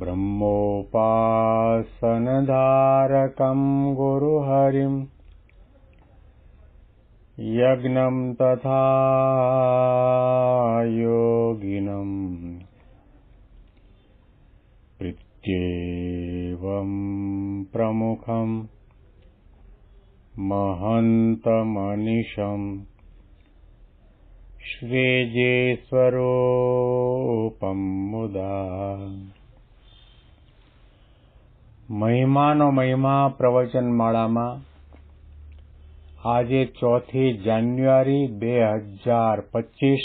ब्रह्मोपासनधारकं गुरुहरिम् यज्ञं तथा योगिनम् प्रीत्येवम् प्रमुखम् महन्तमनिशम् षेजेश्वरोपम् मुदा મહિમાનો મહિમા પ્રવચન માળામાં આજે ચોથી જાન્યુઆરી બે હજાર પચીસ,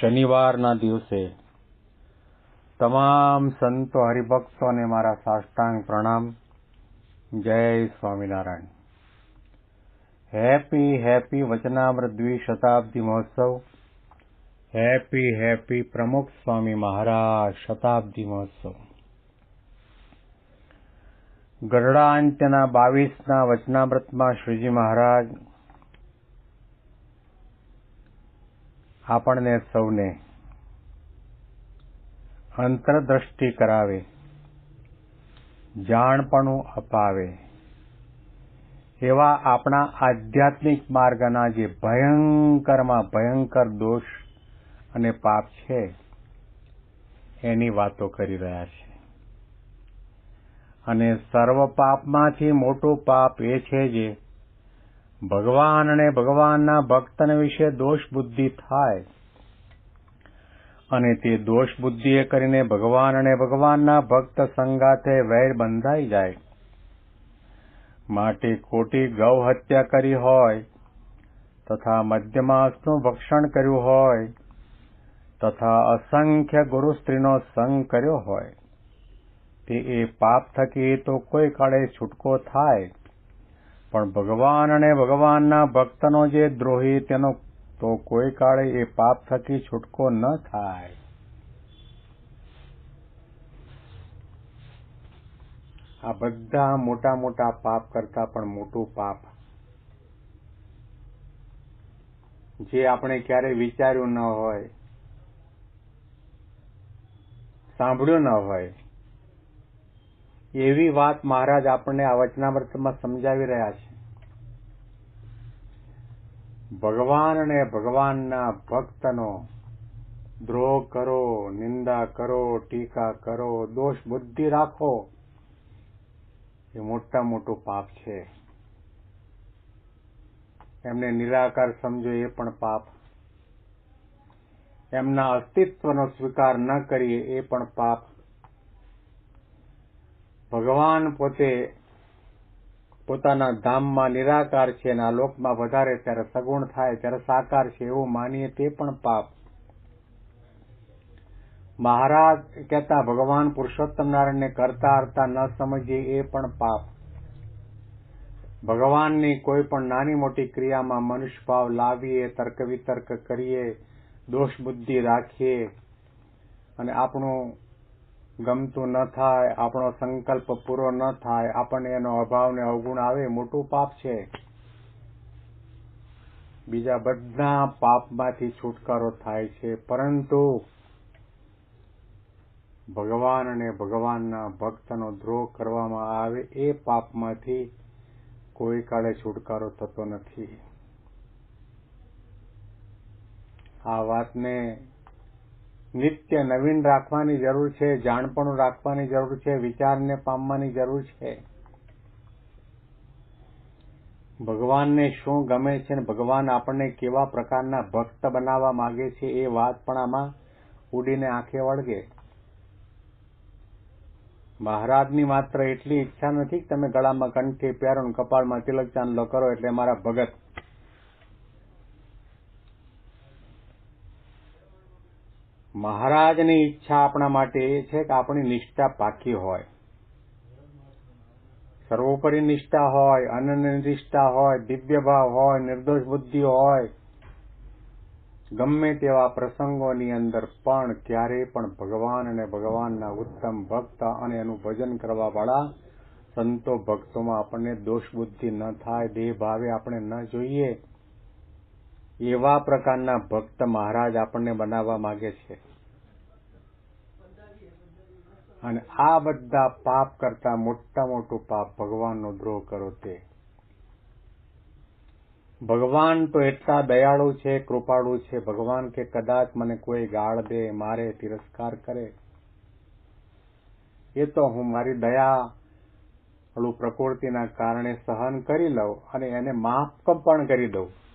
શનિવારના દિવસે તમામ સંતો હરિભક્તોને મારા સાષ્ટાંગ પ્રણામ. જય સ્વામિનારાયણ. હેપી હેપી વચનામૃત દ્વિશતાબ્દી મહોત્સવ. હેપી હેપી પ્રમુખ સ્વામી મહારાજ શતાબ્દી મહોત્સવ. ગરડાંત્યના બાવીસના વચનામૃતમાં શ્રીજી મહારાજ આપણને સૌને અંતરદ્રષ્ટિ કરાવે, જાણપણું અપાવે, એવા આપણા આધ્યાત્મિક માર્ગના જે ભયંકરમાં ભયંકર દોષ અને પાપ છે, એની વાતો કરી રહ્યા છે. અને સર્વ પાપમાંથી મોટું પાપ એ છે જે ભગવાન અને ભગવાનના ભક્તને વિશે દોષ બુદ્ધિ થાય. અને તે દોષ બુદ્ધિએ કરીને ભગવાન અને ભગવાનના ભક્ત સંગાથે વૈર બંધાઈ જાય. માટે ખોટી ગૌ હત્યા કરી હોય, તથા મધ્યમાસનું ભક્ષણ કર્યું હોય, તથા અસંખ્ય ગુરુ સ્ત્રીનો સંગ કર્યો હોય. તે એ પાપ થકી તો કોઈ કાળે છૂટકો થાય. પણ ભગવાન અને ભગવાનના ભક્તનો જે દ્રોહી તેનો તો કોઈ કાળે એ પાપ થકી છૂટકો ન થાય. આ બધા મોટા મોટા પાપ કરતા પણ મોટું પાપ. જે આપણે ક્યારે વિચાર્યું ન હોય, સાંભળ્યું ન હોય એવી વાત મહારાજ આપણને આ વચનામૃતમાં સમજાવી રહ્યા છે. ભગવાન અને ભગવાનના ભક્તનો દ્રોહ કરો, નિંદા કરો, ટીકા કરો, દોષ બુદ્ધિ રાખો, એ મોટા મોટું પાપ છે. એમને નિરાકાર સમજો એ પણ પાપ. એમના અસ્તિત્વનો સ્વીકાર ન કરીએ એ પણ પાપ. ભગવાન પોતે પોતાના ધામમાં નિરાકાર છે અને આ લોકમાં વધારે ત્યારે સગુણ થાય, ત્યારે સાકાર છે એવું માનીએ તે પણ પાપ. મહારાજ કહેતા, ભગવાન પુરુષોત્તમ નારાયણને કરતા હરતા ન સમજીએ એ પણ પાપ. ભગવાનની કોઈ પણ નાની મોટી ક્રિયામાં મનુષ્ય ભાવ લાવીએ, તર્ક વિતર્ક કરીએ દોષ બુદ્ધિ રાખીએ અને આપણું ગમતું ન થાય, આપણો સંકલ્પ પૂરો ન થાય, આપણને એનો અભાવ ને અવગુણ આવે મોટું પાપ છે. બીજા બધા પાપમાંથી છુટકારો થાય છે, પરંતુ ભગવાન અને ભગવાનના ભક્તનો દ્રોહ કરવામાં આવે, એ પાપમાંથી કોઈ કાળે છુટકારો થતો નથી. આ વાતને નિત્ય નવીન રાખવાની જરૂર છે, જાણપણું રાખવાની જરૂર છે, વિચારને પામવાની જરૂર છે. ભગવાનને શું ગમે છે અને ભગવાન આપણને કેવા પ્રકારના ભક્ત બનાવવા માંગે છે એ વાત પણ આમાં ઉડીને આંખે વળગે. મહારાજની માત્ર એટલી ઈચ્છા નથી કે તમે ગળામાં કંઠી પહેરો કપાળમાં તિલક ચાંદલો કરો એટલે મારા ભગત મહારાજની ઈચ્છા આપણા માટે એ છે કે આપણી નિષ્ઠા પાકી હોય. સર્વોપરી નિષ્ઠા હોય અનન્ય નિષ્ઠા હોય, દિવ્ય ભાવ હોય, નિર્દોષ બુદ્ધિ હોય, ગમે તેવા પ્રસંગોની અંદર પણ ક્યારેય પણ ભગવાન અને ભગવાનના ઉત્તમ ભક્ત અને એનું ભજન કરવા વાળા સંતો ભક્તોમાં આપણને દોષ બુદ્ધિ ન થાય, દેહ ભાવે આપણે ન જોઈએ. એવા પ્રકારના ભક્ત મહારાજ આપણને બનાવવા માંગે છે. અને આ બધા પાપ કરતા મોટા મોટું પાપ ભગવાનનો દ્રોહ કરો તે. ભગવાન તો એટલા દયાળુ છે, કૃપાળુ છે, ભગવાન કે કદાચ મને કોઈ ગાળ દે, મારે, તિરસ્કાર કરે. એ તો હું મારી દયા પ્રકૃતિના કારણે સહન કરી લઉં અને એને માફ પણ કરી દઉં.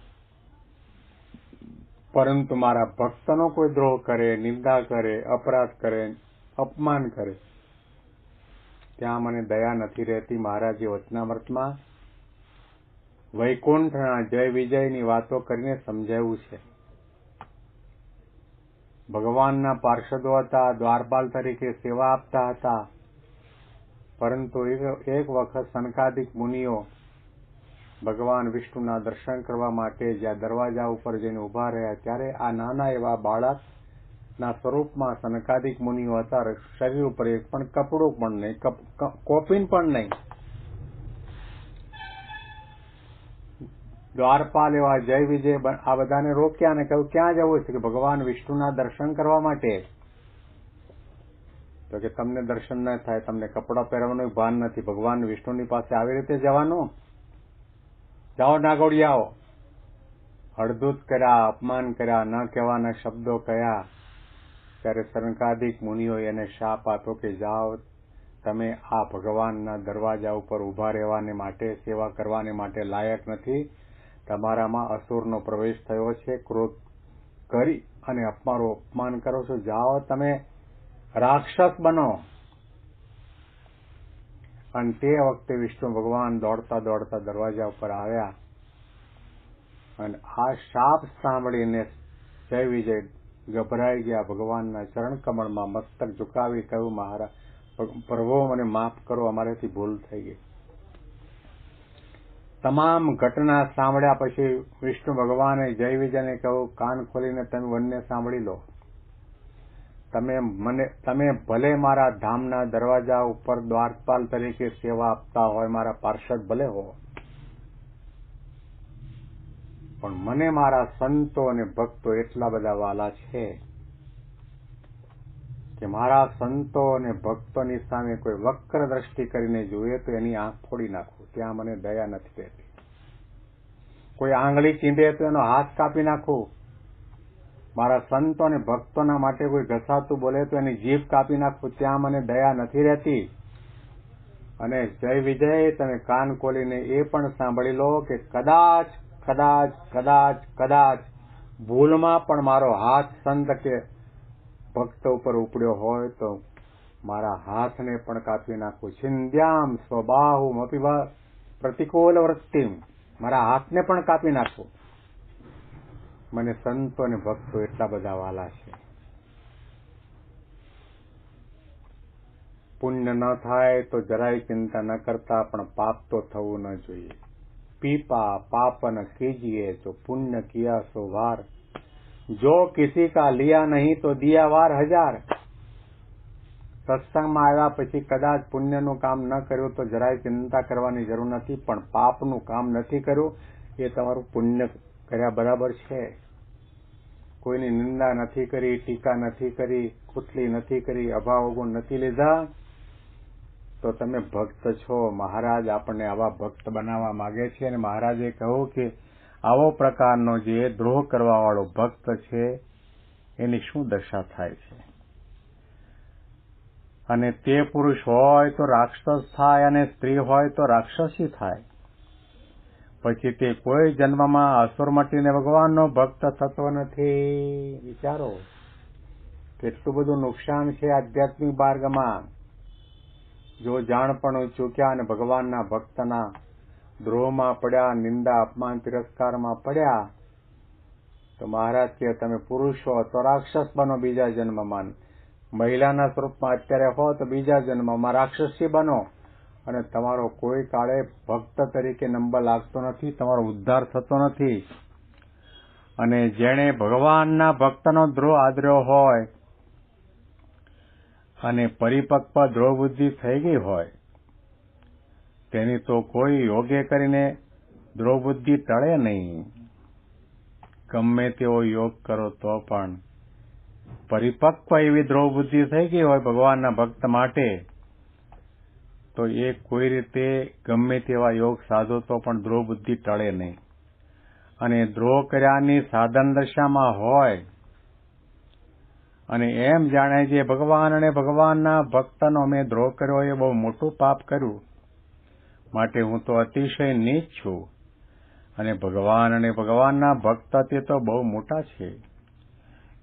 પરંતુ મારા ભક્તનો કોઈ દ્રોહ કરે, નિંદા કરે, અપરાધ કરે, અપમાન કરે. ત્યાં મને દયા નથી રહેતી મહારાજે વચનામૃતમાં. વૈકુંઠના જય વિજયની વાતો કરીને સમજાવ્યું છે. ભગવાનના પાર્ષદો હતા, દ્વારપાલ તરીકે સેવા આપતા હતા. પરંતુ એક વખત સનકાદિક મુનિઓ ભગવાન વિષ્ણુના દર્શન કરવા માટે જ્યાં દરવાજા ઉપર જઈને ઊભા રહ્યા, ત્યારે આ નાના એવા બાળકના સ્વરૂપમાં સનકાદિક મુનિઓ હતા. શરીર ઉપર એક પણ કપડું પણ નહીં કોપિન પણ નહીં. દ્વારપાલ એવા જય વિજય આ બધાને રોક્યા અને કહ્યું, ક્યાં જવું છે? કે ભગવાન વિષ્ણુના દર્શન કરવા માટે. તો કે, તમને દર્શન ન થાય, તમને કપડા પહેરવાનું ભાન નથી. ભગવાન વિષ્ણુની પાસે આવી રીતે જવાનું? જાઓ નાગોડિયાઓ. હળદૂત કર્યા, અપમાન કર્યા, ન કહેવાના શબ્દો કયા. ત્યારે સનકાદિક મુનિઓ એને શાપ આપો કે, જાઓ, તમે આ ભગવાનના દરવાજા ઉપર ઊભા રહેવાને માટે, સેવા કરવાને માટે લાયક નથી. તમારામાં અસુરનો પ્રવેશ થયો છે. ક્રોધ કરી અને અમારું અપમાન કરો છો. જાઓ, તમે રાક્ષસ બનો. અને તે વખતે વિષ્ણુ ભગવાન દોડતા દોડતા દરવાજા ઉપર આવ્યા અને આ શાપ સાંભળીને જય વિજય ગભરાઈ ગયા ભગવાનના ચરણ કમળમાં મસ્તક ઝુકાવી કહ્યું, મહારાજ પ્રભુ, મને માફ કરો, અમારેથી ભૂલ થઈ ગઈ. તમામ ઘટના સાંભળ્યા પછી વિષ્ણુ ભગવાને જય વિજયને કહ્યું, કાન ખોલીને તમે બંને સાંભળી લો. તમે મને, તમે ભલે મારા ધામના દરવાજા ઉપર દ્વારપાલ તરીકે સેવા આપતા હોય, મારા પાર્ષદ ભલે હો. પણ મને મારા સંતો અને ભક્તો એટલા બધા વાલા છે કે મારા સંતો અને ભક્તોની સામે કોઈ વક્ર દ્રષ્ટિ કરીને જોઈએ તો એની આંખ ફોડી નાખું. ત્યાં મને દયા નથી રહેતી. કોઈ આંગળી ચીંધે તો એનો હાથ કાપી નાખું. મારા સંતો અને ભક્તોના માટે કોઈ ઘસાતું બોલે તો એની જીભ કાપી નાખું, ત્યાં મને દયા નથી રહેતી. અને જય વિજય, તમે કાન ખોલીને એ પણ સાંભળી લો કે કદાચ કદાચ કદાચ કદાચ ભૂલમાં પણ મારો હાથ સંત કે ભક્ત ઉપર ઉપડ્યો હોય તો મારા હાથને પણ કાપી નાખું. છિંદ્યામ સ્વબાહુ મપી પ્રતિકૂળ વૃત્તિ મારા હાથને પણ કાપી નાખું. મને સંતો અને ભક્તો એટલા બધા વાલા છે. પુણ્ય ન થાય તો જરાય ચિંતા ન કરતા, પણ પાપ તો થવું ન જોઈએ. પીપા પાપન કીજીએ તો પુણ્ય કિયા સો વાર. જો કિસી કા લિયા નહીં તો દિયા વાર હજાર. સત્સંગમાં આવ્યા પછી કદાચ પુણ્યનું કામ ન કર્યું તો જરાય ચિંતા કરવાની જરૂર નથી, પણ પાપનું કામ નથી કર્યું, એ તમારું પુણ્ય કર્યા બરાબર છે. કોઈની નિંદા નથી કરી, ટીકા નથી કરી, કુટલી નથી કરી, અભાવ ગુણ નથી લીધા, તો તમે ભક્ત છો. મહારાજ આપણને આવા ભક્ત બનાવવા માંગે છે અને મહારાજે કહ્યું કે આવો પ્રકારનો જે દ્રોહ કરવા વાળો ભક્ત છે, એની શું દશા થાય છે? અને તે પુરુષ હોય તો રાક્ષસ થાય અને સ્ત્રી હોય તો રાક્ષસી થાય. પછી તે કોઈ જન્મમાં અસુર મટીને ભગવાનનો ભક્ત થતો નથી. વિચારો. કેટલું બધું નુકસાન છે આધ્યાત્મિક માર્ગમાં. જો જાણપણું ચૂક્યા અને ભગવાનના ભક્તના દ્રોહમાં પડ્યા, નિંદા, અપમાન, તિરસ્કારમાં પડ્યા, તો મહારાજ કે, તમે પુરુષ હો તો રાક્ષસ બનો બીજા જન્મમાં. મહિલાના સ્વરૂપમાં અત્યારે હો, તો બીજા જન્મમાં રાક્ષસી બનો. અને તમારો કોઈ કાળે ભક્ત તરીકે નંબર લાગતો નથી, તમારો ઉદ્ધાર થતો નથી. અને જેણે ભગવાનના ભક્તનો દ્રોહ આદર્યો હોય અને પરિપક્વ દ્રોહ બુદ્ધિ થઈ ગઈ હોય, તેની તો કોઈ યોગ્ય કરીને દ્રોહ બુદ્ધિ ટળે નહીં. ગમે તેવો યોગ કરો તો પણ પરિપક્વ એવી દ્રોહ બુદ્ધિ થઈ ગઈ હોય ભગવાનના ભક્ત માટે. તો એ કોઈ રીતે ગમે તેવા યોગ સાધો તો પણ દ્રોહ બુદ્ધિ ટળે નહીં. અને દ્રોહ કર્યાની સાધન દશામાં હોય, અને એમ જાણે છે, ભગવાન અને ભગવાનના ભક્તનો મેં દ્રોહ કર્યો, એ બહુ મોટું પાપ કર્યું. માટે હું તો અતિશય નીચ છું. અને ભગવાન અને ભગવાનના ભક્ત તે તો બહુ મોટા છે.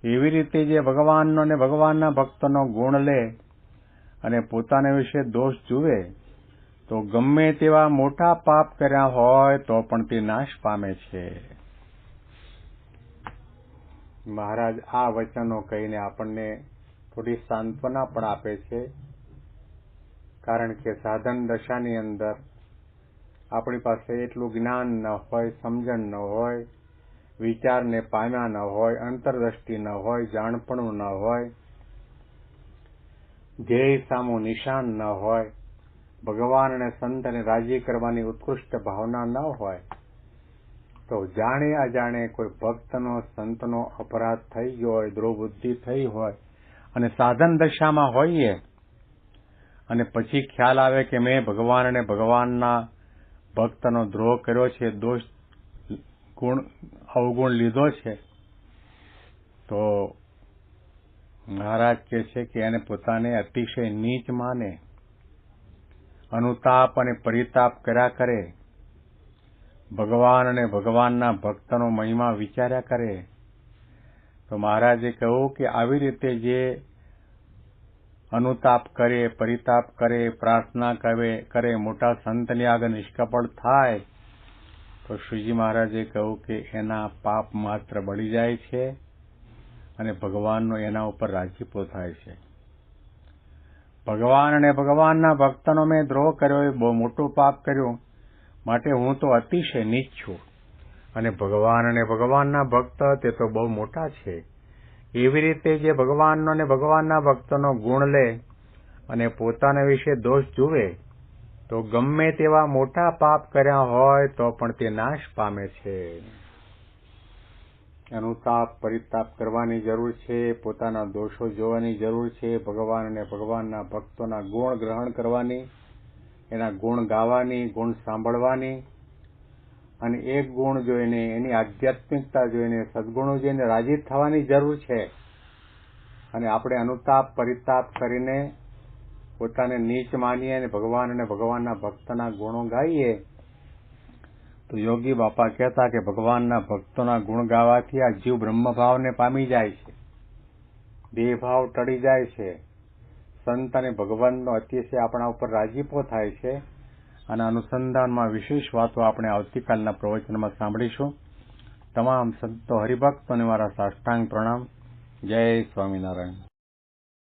એવી રીતે જે ભગવાનનો અને ભગવાનના ભક્તનો ગુણ લે અને પોતાના વિશે દોષ જુએ, તો ગમે તેવા મોટા પાપ કર્યા હોય, તો પણ તે નાશ પામે છે. મહારાજ, આ વચનો કહીને આપણને થોડી સાંત્વના પણ આપે છે. કારણ કે સાધન દશાની અંદર આપણી પાસે એટલું જ્ઞાન ન હોય, સમજણ ન હોય, વિચારને પામ્યા ન હોય, અંતરદ્રષ્ટિ ન હોય, જાણપણું ન હોય ધ્યેય સામું નિશાન ન હોય ભગવાન અને સંતને રાજી કરવાની ઉત્કૃષ્ટ ભાવના ન હોય, તો જાણે અજાણે કોઈ ભક્તનો, સંતનો અપરાધ થઈ ગયો હોય દ્રોબુદ્ધિ થઈ હોય, અને સાધન દશામાં હોઈએ, અને પછી ખ્યાલ આવે કે મેં ભગવાન અને ભગવાનના ભક્તનો દ્રોહ કર્યો છે, દોષ ગુણ, અવગુણ લીધો છે, તો મહારાજ કહે છે કે એને પોતાને અતિશય નીચ માને, અનુતાપ અને પરિતાપ કર્યા કરે, ભગવાન અને ભગવાનના ભક્તનો મહિમા વિચાર્યા કરે. તો મહારાજે કહ્યું કે આવી રીતે જે અનુતાપ કરે, પરિતાપ કરે, પ્રાર્થના કરે કરે, મોટા સંતની આગળ નિષ્કપળ થાય, તો શ્રીજી મહારાજે કહ્યું કે એના પાપ માત્ર બળી જાય છે. અને ભગવાનનો એના ઉપર રાજીપો થાય છે. ભગવાન અને ભગવાનના ભક્તનો મેં દ્રોહ કર્યો, એ બહુ મોટું પાપ કર્યું. માટે હું તો અતિશય નીચ છું. અને ભગવાન અને ભગવાનના ભક્ત, તે તો બહુ મોટા છે. એવી રીતે જે ભગવાનનો અને ભગવાનના ભક્તનો ગુણ લે અને પોતાના વિશે દોષ જુએ, તો ગમે તેવા મોટા પાપ કર્યા હોય, તો પણ તે નાશ પામે છે. અનુતાપ પરિતાપ કરવાની જરૂર છે, પોતાના દોષો જોવાની જરૂર છે, ભગવાન અને ભગવાનના ભક્તોના ગુણ ગ્રહણ કરવાની, એના ગુણ ગાવાની, ગુણ સાંભળવાની. અને એક ગુણ જોઈને એની આધ્યાત્મિકતા જોઈને સદગુણો જોઈને રાજી થવાની જરૂર છે, અને આપણે અનુતાપ પરિતાપ કરીને પોતાને નીચ માનીએ અને ભગવાન અને ભગવાનના ભક્તના ગુણો ગાઈએ તો યોગી બાપા કહેતા કે ભગવાનના ભક્તોના ગુણ ગાવાથી આ જીવ બ્રહ્મભાવને પામી જાય છે. દેહભાવ ટળી જાય છે. સંત અને ભગવાનનો અતિશય આપણા ઉપર રાજીપો થાય છે અને અનુસંધાનમાં વિશેષ વાતો આપણે આવતીકાલના પ્રવચનમાં સાંભળીશું. તમામ સંતો હરિભક્તોને મારા સાષ્ટાંગ પ્રણામ. જય સ્વામિનારાયણ.